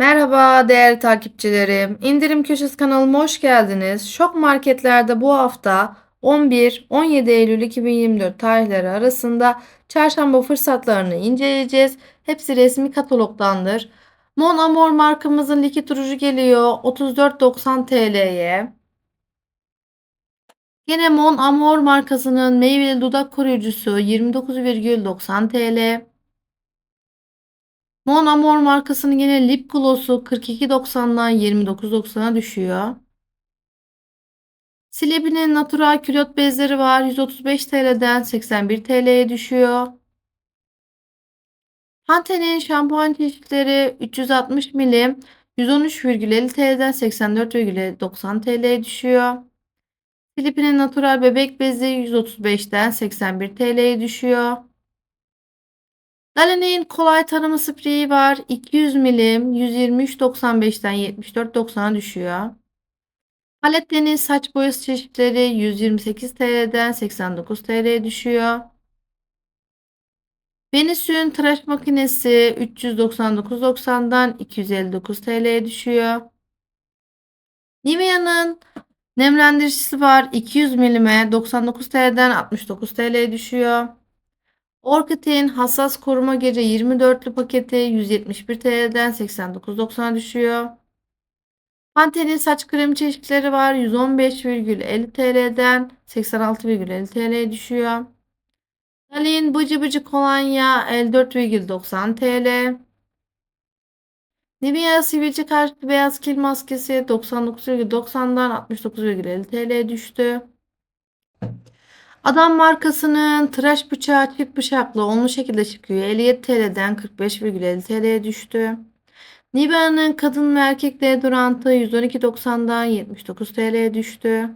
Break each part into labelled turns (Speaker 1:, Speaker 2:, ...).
Speaker 1: Merhaba değerli takipçilerim. İndirim Köşesi kanalıma hoş geldiniz. Şok marketlerde bu hafta 11-17 Eylül 2024 tarihleri arasında çarşamba fırsatlarını inceleyeceğiz. Hepsi resmi katalogdandır. Mon Amour markamızın likit ruju geliyor 34.90 TL'ye. Yine Mon Amour markasının meyveli dudak koruyucusu 29,90 TL. Mon Amour markasının yine lip gloss'u 42.90'dan 29.90'a düşüyor. Celebi'nin natural külot bezleri var. 135 TL'den 81 TL'ye düşüyor. Pantene'nin şampuan çeşitleri 360 milim 113,50 TL'den 84,90 TL'ye düşüyor. Philippine'in natural bebek bezi 135'ten 81 TL'ye düşüyor. Dalene'in kolay tanıma spreyi var. 200 milim 123.95'ten 74.90'a düşüyor. Palette'nin saç boyası çeşitleri 128 TL'den 89 TL'ye düşüyor. Venüs'ün tıraş makinesi 399.90'dan 259 TL'ye düşüyor. Nivea'nın nemlendiricisi var 200 milime 99 TL'den 69 TL'ye düşüyor. Orchid'in hassas koruma gece 24'lü paketi 171 TL'den 89.90'a düşüyor. Pantene'in saç kremi çeşitleri var. 115,50 TL'den 86,50 TL'ye düşüyor. Dali'nin bıcı bıcı kolonya 54,90 TL. Nivea sivilce karşıtı beyaz kil maskesi 99,90'dan 69,50 TL'ye düştü. Adam markasının tıraş bıçağı çift bıçaklı onlu şekilde çıkıyor. 57 TL'den 45,50 TL'ye düştü. Nivea'nın kadın ve erkek deodorantı 112.90'dan 79 TL'ye düştü.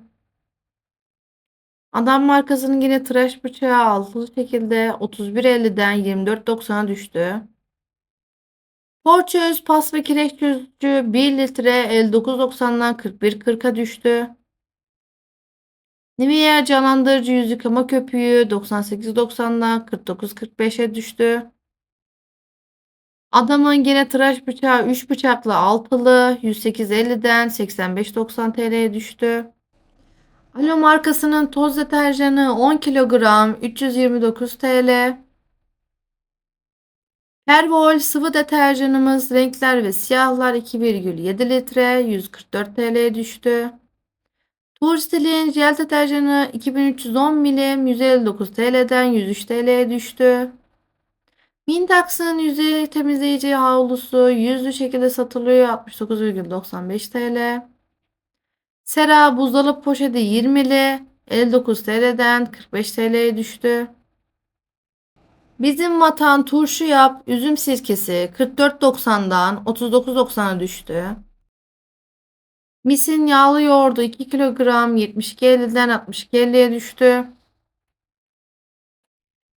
Speaker 1: Adam markasının yine tıraş bıçağı altılı şekilde 31.50'den 24.90'a düştü. Porçöz pas ve kireç çözücü 1 litre 59.90'dan 41.40'a düştü. Nivea canlandırıcı yüz yıkama köpüğü 98.90'dan 49.45'e düştü. Adamın gene tıraş bıçağı 3 bıçaklı altılı 108.50'den 85.90 TL'ye düştü. Alo markasının toz deterjanı 10 kilogram 329 TL. Pervol sıvı deterjanımız renkler ve siyahlar 2,7 litre 144 TL'ye düştü. Turstil'in jel deterjanı 2310 milim 159 TL'den 103 TL'ye düştü. Mintax'ın yüzey temizleyici havlusu yüzlü şekilde satılıyor 69,95 TL. Sera buzdolabı poşeti 20'li 59 TL'den 45 TL'ye düştü. Bizim vatan turşu yap üzüm sirkesi 44.90'dan 39.90'a düştü. Misin yağlı yoğurdu 2 kilogram 72.50'den 62.50'ye düştü.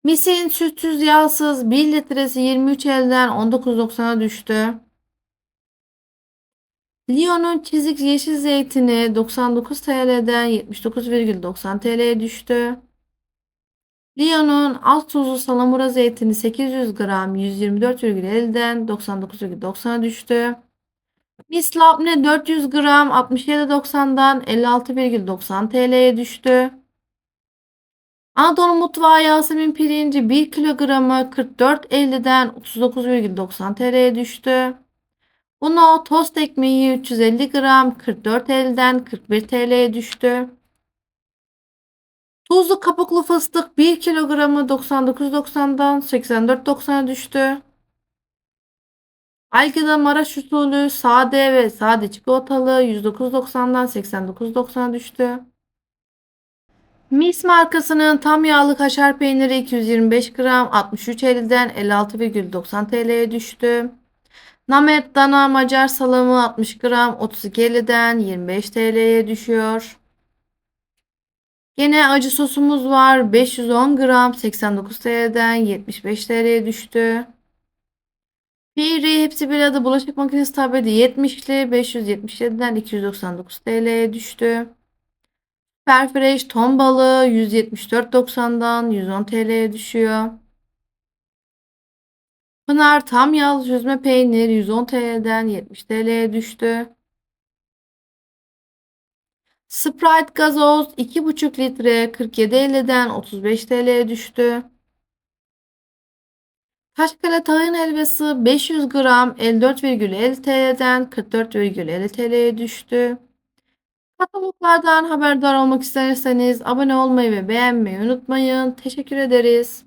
Speaker 1: Misin sütsüz yağsız 1 litresi 23.50'den 19.90'a düştü. Lyon'un çizik yeşil zeytini 99 TL'den 79,90 TL'ye düştü. Lyon'un alt tuzlu salamura zeytini 800 gram 124,50'den 99,90'a düştü. Miss Labne 400 gram 67.90'dan 56,90 TL'ye düştü. Anadolu Mutfağı Yasemin pirinci 1 kilogramı 44.50'den 39,90 TL'ye düştü. Uno tost ekmeği 350 gram 44.50'den 41 TL'ye düştü. Tuzlu kabuklu fıstık 1 kilogramı 99.90'dan 84.90'a düştü. Algida Maraş usulü sade ve sade çikolatalı 109.90'dan 89.90'a düştü. Mis markasının tam yağlı kaşar peyniri 225 gram 63.50'den 56,90 TL'ye düştü. Namet dana macar salamı 60 gram 32.50'den 25 TL'ye düşüyor. Gene acı sosumuz var 510 gram 89 TL'den 75 TL'ye düştü. Piri hepsi bir arada bulaşık makinesi tableti 70'li 577'den 299 TL'ye düştü. Superfresh ton balığı 174.90'dan 110 TL'ye düşüyor. Pınar tam yağlı süzme peynir 110 TL'den 70 TL'ye düştü. Sprite gazoz 2,5 litre 47.50'den 35 TL'ye düştü. Taşkale tahin helvası 500 gram 54,50 TL'den 44,50 TL'ye düştü. Kataloglardan haberdar olmak isterseniz abone olmayı ve beğenmeyi unutmayın. Teşekkür ederiz.